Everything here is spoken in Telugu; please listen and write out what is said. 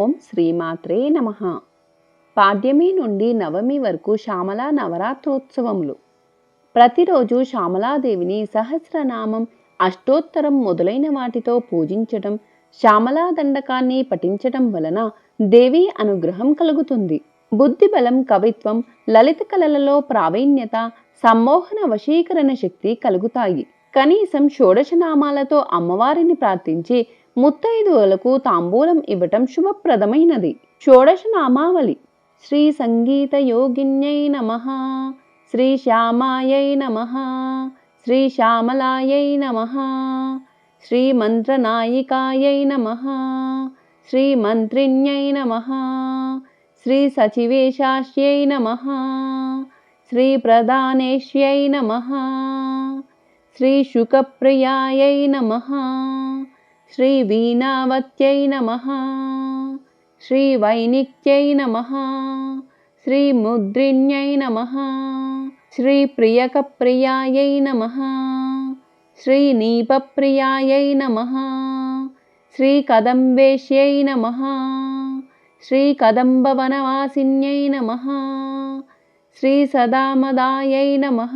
ఓం శ్రీమాత్రే నమ. పాడ్యమి నుండి నవమి వరకు శ్యామలా నవరాత్రోత్సవములు. ప్రతిరోజు శ్యామలాదేవిని సహస్రనామం అష్టోత్తరం మొదలైన వాటితో పూజించటం శ్యామలా దండకాన్ని పఠించటం వలన దేవి అనుగ్రహం కలుగుతుంది. బుద్ధి బలం కవిత్వం లలిత కళలలో ప్రావీణ్యత సమ్మోహన వశీకరణ శక్తి కలుగుతాయి. కనీసం షోడశనామాలతో అమ్మవారిని ప్రార్థించి ముత్తైదువులకు తాంబూలం ఇవ్వటం శుభప్రదమైనది. షోడశ నామావళి శ్రీ సంగీత యోగిన్యై నమ. శ్రీ శ్యామాయై నమ. శ్రీ శ్యామలాయై నమ. శ్రీ మంత్రనాయికాయై నమ. శ్రీ మంత్రిణ్యై నమ. శ్రీ సచివేశాస్యై నమ. శ్రీ ప్రధానేష్యై నమ. శ్రీ శుకప్రియాయై నమ. श्रीवीणावत्यै नमः। श्रीवैनिक्यै नमः। श्रीमुद्रिण्यै नमः। श्रीप्रियकप्रियायै नमः। श्रीनीपप्रियायै नमः। श्रीकदम्बेश्यै नमः। श्रीकदम्बवनवासिन्यै नमः। श्रीसदामदायै नमः।